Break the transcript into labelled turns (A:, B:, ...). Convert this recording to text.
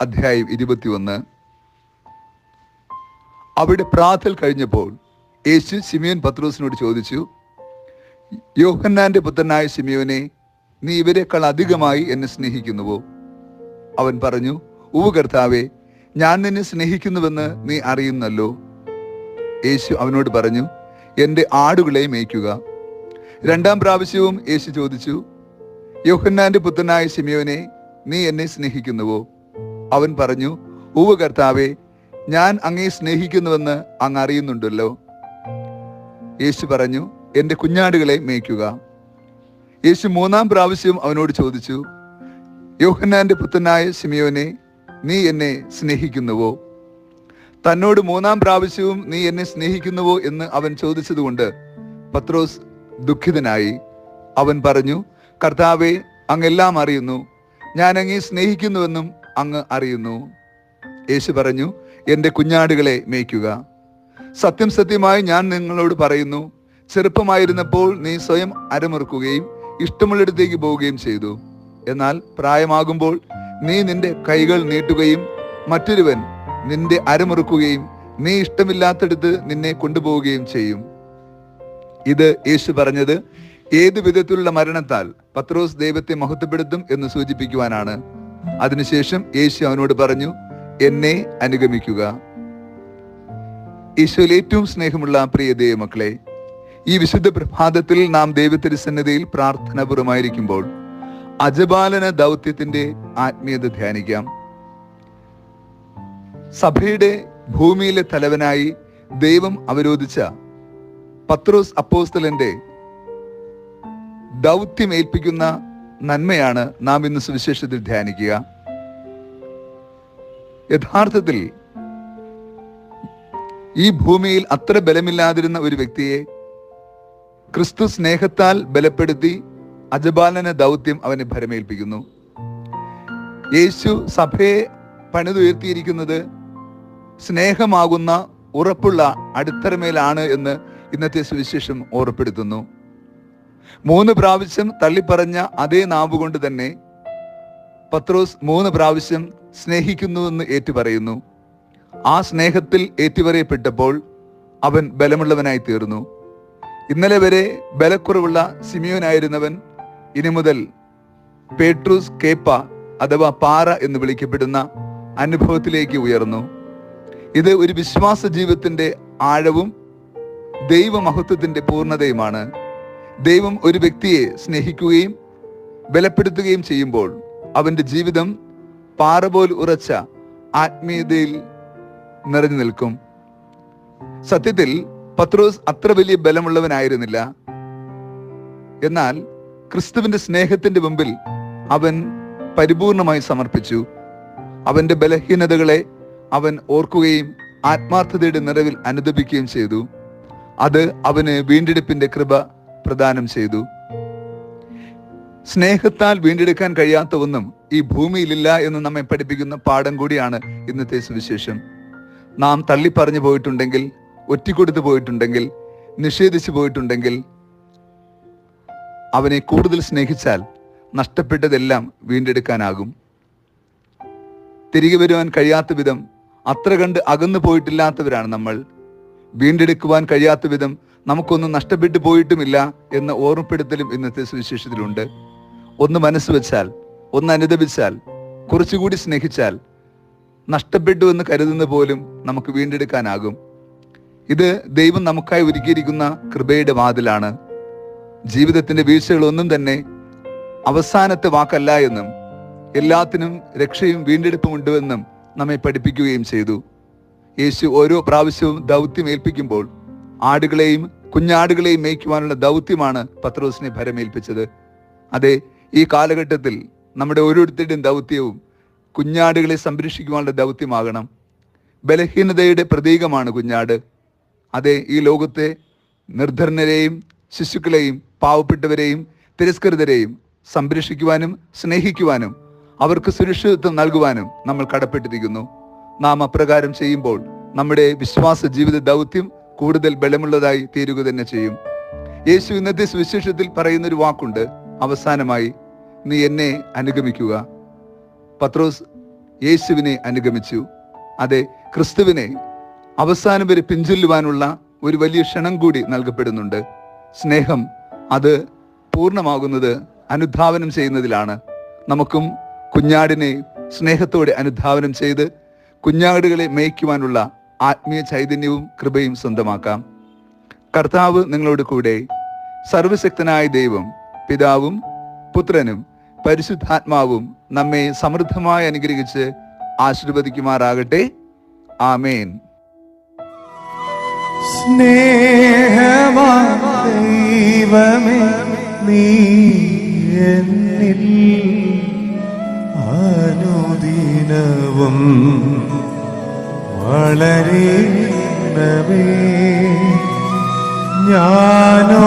A: അധ്യായം ഇരുപത്തിയൊന്ന്. അവിടെ പ്രാർത്ഥൽ കഴിഞ്ഞപ്പോൾ യേശു സിമിയോൻ പത്രോസിനോട് ചോദിച്ചു യോഹന്നാന്റെ പുത്രനായ സിമിയോനെ നീ ഇവരെക്കാൾ അധികമായി എന്നെ സ്നേഹിക്കുന്നുവോ? അവൻ പറഞ്ഞു ഉപകർത്താവേ കർത്താവേ ഞാൻ നിന്നെ സ്നേഹിക്കുന്നുവെന്ന് നീ അറിയുന്നല്ലോ. യേശു അവനോട് പറഞ്ഞു എന്റെ ആടുകളെ മേയ്ക്കുക. രണ്ടാം പ്രാവശ്യവും യേശു ചോദിച്ചു യോഹന്നാന്റെ പുത്രനായ സിമിയോനെ നീ എന്നെ സ്നേഹിക്കുന്നുവോ? അവൻ പറഞ്ഞു ഉവ് കർത്താവെ ഞാൻ അങ്ങേ സ്നേഹിക്കുന്നുവെന്ന് അങ്ങ് അറിയുന്നുണ്ടല്ലോ. യേശു പറഞ്ഞു എന്റെ കുഞ്ഞാടുകളെ മേയ്ക്കുക. യേശു മൂന്നാം പ്രാവശ്യം അവനോട് ചോദിച്ചു യോഹന്നാന്റെ പുത്രനായ സിമിയോനെ നീ എന്നെ സ്നേഹിക്കുന്നുവോ? തന്നോട് മൂന്നാം പ്രാവശ്യവും നീ എന്നെ സ്നേഹിക്കുന്നുവോ? എന്ന് അവൻ ചോദിച്ചതുകൊണ്ട് പത്രോസ് ദുഃഖിതനായി. അവൻ പറഞ്ഞു കർത്താവെ അങ്ങെല്ലാം അറിയുന്നു. ഞാൻ അങ്ങേ സ്നേഹിക്കുന്നുവെന്നും അങ്ങ് അറിയുന്നു. യേശു പറഞ്ഞു എന്റെ കുഞ്ഞാടുകളെ മേയ്ക്കുക. സത്യം സത്യമായി ഞാൻ നിങ്ങളോട് പറയുന്നു ചെറുപ്പമായിരുന്നപ്പോൾ നീ സ്വയം അരമുറുക്കുകയും ഇഷ്ടമുള്ളിടത്തേക്ക് പോവുകയും ചെയ്തു. എന്നാൽ പ്രായമാകുമ്പോൾ നീ നിന്റെ കൈകൾ നീട്ടുകയും മറ്റൊരുവൻ നിന്റെ അരമുറുക്കുകയും നീ ഇഷ്ടമില്ലാത്തടുത്ത് നിന്നെ കൊണ്ടുപോവുകയും ചെയ്യും. ഇത് യേശു പറഞ്ഞത് ഏത് വിധത്തിലുള്ള മരണത്താൽ പത്രോസ് ദൈവത്തെ മഹത്വപ്പെടുത്തും എന്ന് സൂചിപ്പിക്കുവാനാണ്. അതിനുശേഷം യേശു അവനോട് പറഞ്ഞു എന്നെ അനുഗമിക്കുക. ഈശോയിൽ ഏറ്റവും സ്നേഹമുള്ള പ്രിയ ദൈവമക്കളെ ഈ വിശുദ്ധ പ്രഭാതത്തിൽ നാം ദൈവത്തിരുസന്നതയിൽ പ്രാർത്ഥനാപൂർവമായിരിക്കുമ്പോൾ അജപാലന ദൗത്യത്തിന്റെ ആത്മീയത ധ്യാനിക്കാം. സഭയുടെ ഭൂമിയിലെ തലവനായി ദൈവം അവരോധിച്ച പത്രോസ് അപ്പോസ്തലന്റെ ദൗത്യം ഏൽപ്പിക്കുന്ന നന്മയാണ് നാം ഇന്ന് സുവിശേഷത്തിൽ ധ്യാനിക്കുക. യഥാർത്ഥത്തിൽ ഈ ഭൂമിയിൽ അത്ര ബലമില്ലാതിരുന്ന ഒരു വ്യക്തിയെ ക്രിസ്തു സ്നേഹത്താൽ ബലപ്പെടുത്തി അജപാലന ദൗത്യം അവനെ ഭരമേൽപ്പിക്കുന്നു. യേശു സഭയെ പണിതുയർത്തിയിരിക്കുന്നത് സ്നേഹമാകുന്ന ഉറപ്പുള്ള അടിത്തറമേലാണ് എന്ന് ഇന്നത്തെ സുവിശേഷം ഓർപ്പെടുത്തുന്നു. മൂന്ന് പ്രാവശ്യം തള്ളിപ്പറഞ്ഞ അതേ നാവ് കൊണ്ട് തന്നെ പത്രോസ് മൂന്ന് പ്രാവശ്യം സ്നേഹിക്കുന്നുവെന്ന് ഏറ്റുപറയുന്നു. ആ സ്നേഹത്തിൽ ഏറ്റുപറയപ്പെട്ടപ്പോൾ അവൻ ബലമുള്ളവനായി തീർന്നു. ഇന്നലെ വരെ ബലക്കുറവുള്ള സിമിയോനായിരുന്നവൻ ഇനി മുതൽ പേട്രൂസ് കേപ്പ അഥവാ പാറ എന്ന് വിളിക്കപ്പെടുന്ന അനുഭവത്തിലേക്ക് ഉയർന്നു. ഇത് ഒരു വിശ്വാസ ജീവിതത്തിന്റെ ആഴവും ദൈവമഹത്വത്തിന്റെ പൂർണതയുമാണ്. ദൈവം ഒരു വ്യക്തിയെ സ്നേഹിക്കുകയും ബലപ്പെടുത്തുകയും ചെയ്യുമ്പോൾ അവന്റെ ജീവിതം പാറ പോൽ ഉറച്ച ആത്മീയതയിൽ നിറഞ്ഞു നിൽക്കും. സത്യത്തിൽ പത്രോസ് അത്ര വലിയ ബലമുള്ളവനായിരുന്നില്ല. എന്നാൽ ക്രിസ്തുവിന്റെ സ്നേഹത്തിന്റെ മുമ്പിൽ അവൻ പരിപൂർണമായി സമർപ്പിച്ചു. അവന്റെ ബലഹീനതകളെ അവൻ ഓർക്കുകയും ആത്മാർത്ഥതയുടെ നിറവിൽ അനുദപിക്കുകയും ചെയ്തു. അത് അവന് വീണ്ടെടുപ്പിന്റെ കൃപ പ്രദാനം ചെയ്തു. സ്നേഹത്താൽ വീണ്ടെടുക്കാൻ കഴിയാത്ത ഒന്നും ഈ ഭൂമിയിലില്ല എന്ന് നമ്മെ പഠിപ്പിക്കുന്ന പാഠം കൂടിയാണ് ഇന്നത്തെ സുവിശേഷം. നാം തള്ളിപ്പറഞ്ഞു പോയിട്ടുണ്ടെങ്കിൽ ഒറ്റിക്കൊടുത്തു പോയിട്ടുണ്ടെങ്കിൽ നിഷേധിച്ചു പോയിട്ടുണ്ടെങ്കിൽ അവനെ കൂടുതൽ സ്നേഹിച്ചാൽ നഷ്ടപ്പെട്ടതെല്ലാം വീണ്ടെടുക്കാനാകും. തിരികെ വരുവാൻ കഴിയാത്ത വിധം അത്ര കണ്ട് അകന്നു പോയിട്ടില്ലാത്തവരാണ് നമ്മൾ. വീണ്ടെടുക്കുവാൻ കഴിയാത്ത വിധം നമുക്കൊന്നും നഷ്ടപ്പെട്ടു പോയിട്ടുമില്ല എന്ന ഓർമ്മപ്പെടുത്തലും ഇന്നത്തെ സുവിശേഷത്തിലുണ്ട്. ഒന്ന് മനസ്സ് വെച്ചാൽ ഒന്ന് അനുദപിച്ചാൽ കുറച്ചുകൂടി സ്നേഹിച്ചാൽ നഷ്ടപ്പെട്ടു എന്ന് കരുതുന്ന പോലും നമുക്ക് വീണ്ടെടുക്കാനാകും. ഇത് ദൈവം നമുക്കായി ഒരുക്കിയിരിക്കുന്ന കൃപയുടെ വാതിലാണ്. ജീവിതത്തിന്റെ വീഴ്ചകളൊന്നും തന്നെ അവസാനത്തെ വാക്കല്ല എന്നും എല്ലാത്തിനും രക്ഷയും വീണ്ടെടുപ്പും ഉണ്ടെന്നും നമ്മെ പഠിപ്പിക്കുകയും ചെയ്തു. യേശു ഓരോ പ്രാവശ്യവും ദൗത്യം ഏൽപ്പിക്കുമ്പോൾ ആടുകളെയും കുഞ്ഞാടുകളെയും മേയ്ക്കുവാനുള്ള ദൗത്യമാണ് പത്രോസിനെ ഭരമേൽപ്പിച്ചത്. അതെ ഈ കാലഘട്ടത്തിൽ നമ്മുടെ ഓരോരുത്തരുടെയും ദൗത്യവും കുഞ്ഞാടുകളെ സംരക്ഷിക്കുവാനുള്ള ദൗത്യമാകണം. ബലഹീനതയുടെ പ്രതീകമാണ് കുഞ്ഞാട്. അതെ ഈ ലോകത്തെ നിർധനരെയും ശിശുക്കളെയും പാവപ്പെട്ടവരെയും തിരസ്കൃതരെയും സംരക്ഷിക്കുവാനും സ്നേഹിക്കുവാനും അവർക്ക് സുരക്ഷിതത്വം നൽകുവാനും നമ്മൾ കടപ്പെട്ടിരിക്കുന്നു. നാം അപ്രകാരം ചെയ്യുമ്പോൾ നമ്മുടെ വിശ്വാസ ജീവിത ദൗത്യം കൂടുതൽ ബലമുള്ളതായി തീരുക തന്നെ ചെയ്യും. യേശു ഇന്നത്തെ സുവിശേഷത്തിൽ പറയുന്ന ഒരു വാക്കുണ്ട്. അവസാനമായി നീ എന്നെ അനുഗമിക്കുക. പത്രോസ് യേശുവിനെ അനുഗമിച്ചു. അതെ ക്രിസ്തുവിനെ അവസാനം വരെ പിഞ്ചൊല്ലുവാനുള്ള ഒരു വലിയ ക്ഷണം കൂടി നൽകപ്പെടുന്നുണ്ട്. സ്നേഹം അത് പൂർണമാകുന്നത് അനുധാവനം ചെയ്യുന്നതിലാണ്. നമുക്കും കുഞ്ഞാടിനെ സ്നേഹത്തോടെ അനുധാവനം ചെയ്ത് കുഞ്ഞാടുകളെ മേയ്ക്കുവാനുള്ള ആത്മീയ ചൈതന്യവും കൃപയും സ്വന്തമാക്കാം. കർത്താവ് നിങ്ങളോട് കൂടെ സർവശക്തനായ ദൈവം പിതാവും പുത്രനും പരിശുദ്ധാത്മാവും നമ്മെ സമൃദ്ധമായി അനുഗ്രഹിച്ച് ആശീർവദിക്കുമാറാകട്ടെ. ആമേൻ.
B: സ്നേഹമാ ദൈവമേ നീ എന്നിൽ അനുദിനവും വളരണമേ ഞാനോ